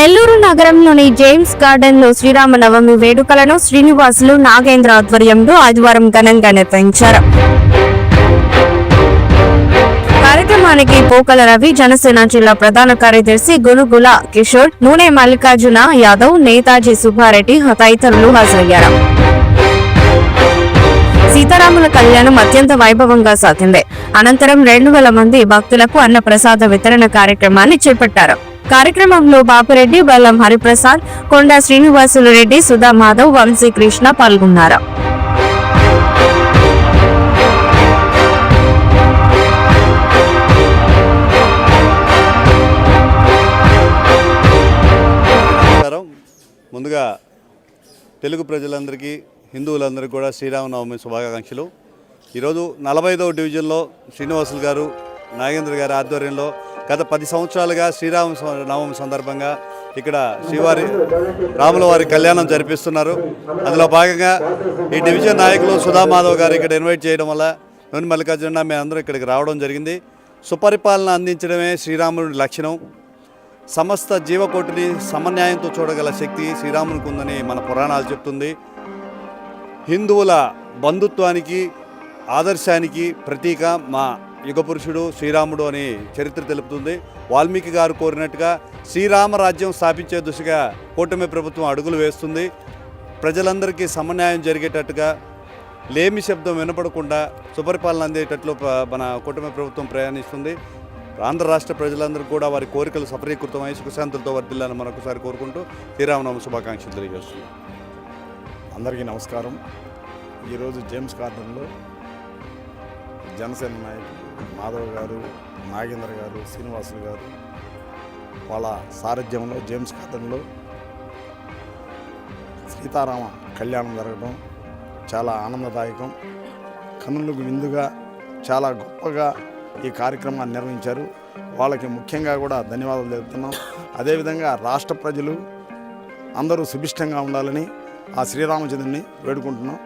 నెల్లూరు నగరంలోని జేమ్స్ గార్డెన్లో శ్రీరామనవమి వేడుకలను శ్రీనివాసులు నాగేంద్ర ఆధ్వర్యంలో ఆదివారం ఘనంగా నిర్వహించారు. కార్యక్రమానికి పోకల రవి జనసేన జిల్లా ప్రధాన కార్యదర్శి గునుగుల కిషోర్ నూనె మల్లికార్జున యాదవ్ నేతాజీ సుబ్బారెడ్డి తదితరులు హాజరయ్యారు. సీతారాముల కళ్యాణం అత్యంత వైభవంగా సాగింది. అనంతరం రెండు వేల మంది భక్తులకు అన్న ప్రసాద వితరణ కార్యక్రమాన్ని చేపట్టారు. కార్యక్రమంలో బాపురెడ్డి బల్లం హరిప్రసాద్ కొండ శ్రీనివాసులు రెడ్డి సుధా మాధవ్ వంశీకృష్ణ పాల్గొన్నారు. ముందుగా తెలుగు ప్రజలందరికీ హిందువులందరికీ కూడా శ్రీరామనవమి శుభాకాంక్షలు. ఈరోజు నలభై ఐదవ డివిజన్లో శ్రీనివాసులు గారు నాగేంద్ర గారి ఆధ్వర్యంలో గత పది సంవత్సరాలుగా శ్రీరామ నవమి సందర్భంగా ఇక్కడ శ్రీవారి రాముల వారి కళ్యాణం జరిపిస్తున్నారు. అందులో భాగంగా ఈ డివిజన్ నాయకులు సుధామాధవ్ గారు ఇక్కడ ఇన్వైట్ చేయడం వల్ల నూనె మల్లికార్జున మేము అందరూ ఇక్కడికి రావడం జరిగింది. సుపరిపాలన అందించడమే శ్రీరాముడి లక్షణం. సమస్త జీవకోటిని సమన్యాయంతో చూడగల శక్తి శ్రీరామునికి ఉందని మన పురాణాలు చెప్తుంది. హిందువుల బంధుత్వానికి ఆదర్శానికి ప్రతీక మా యుగపురుషుడు శ్రీరాముడు అని చరిత్ర తెలుపుతుంది. వాల్మీకి గారు కోరినట్టుగా శ్రీరామ రాజ్యం స్థాపించే దిశగా కూటమి ప్రభుత్వం అడుగులు వేస్తుంది. ప్రజలందరికీ సమన్యాయం జరిగేటట్టుగా లేమి శబ్దం వినపడకుండా సుపరిపాలన అందేటట్లు మన కూటమి ప్రభుత్వం ప్రయాణిస్తుంది. ఆంధ్ర రాష్ట్ర ప్రజలందరూ కూడా వారి కోరికలు సఫలీకృతమై సుఖశాంతులతో వర్దిల్లాలని మరొకసారి కోరుకుంటూ శ్రీరామనవమి శుభాకాంక్షలు తెలియజేస్తున్నాం. అందరికీ నమస్కారం. ఈరోజు జేమ్స్ గార్డెన్లో జనసేన నాయకులు మాధవ్ గారు నాగేంద్ర గారు శ్రీనివాసులు గారు వాళ్ళ సారథ్యంలో జేమ్స్ కథన్లో సీతారామ కళ్యాణం జరగడం చాలా ఆనందదాయకం. కనులకు విందుగా చాలా గొప్పగా ఈ కార్యక్రమాన్ని నిర్వహించారు. వాళ్ళకి ముఖ్యంగా కూడా ధన్యవాదాలు తెలుపుతున్నాం. అదేవిధంగా రాష్ట్ర ప్రజలు అందరూ సుభిష్టంగా ఉండాలని ఆ శ్రీరామచంద్రుని వేడుకుంటున్నాం.